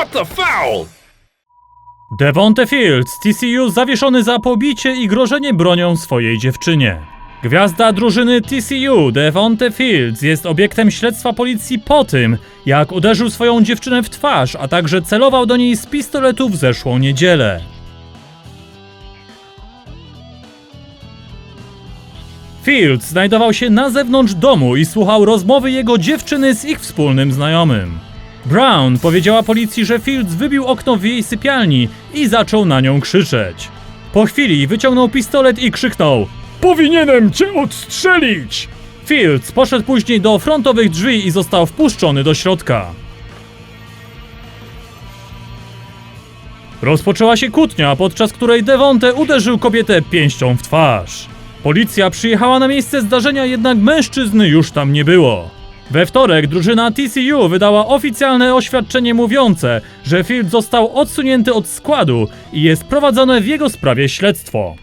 What the foul? Devonte Fields, TCU zawieszony za pobicie i grożenie bronią swojej dziewczynie. Gwiazda drużyny TCU, Devonte Fields, jest obiektem śledztwa policji po tym, jak uderzył swoją dziewczynę w twarz, a także celował do niej z pistoletu w zeszłą niedzielę. Fields znajdował się na zewnątrz domu i słuchał rozmowy jego dziewczyny z ich wspólnym znajomym. Brown powiedziała policji, że Fields wybił okno w jej sypialni i zaczął na nią krzyczeć. Po chwili wyciągnął pistolet i krzyknął: Powinienem cię odstrzelić! Fields poszedł później do frontowych drzwi i został wpuszczony do środka. Rozpoczęła się kłótnia, podczas której Devonte uderzył kobietę pięścią w twarz. Policja przyjechała na miejsce zdarzenia, jednak mężczyzny już tam nie było. We wtorek drużyna TCU wydała oficjalne oświadczenie mówiące, że Field został odsunięty od składu i jest prowadzone w jego sprawie śledztwo.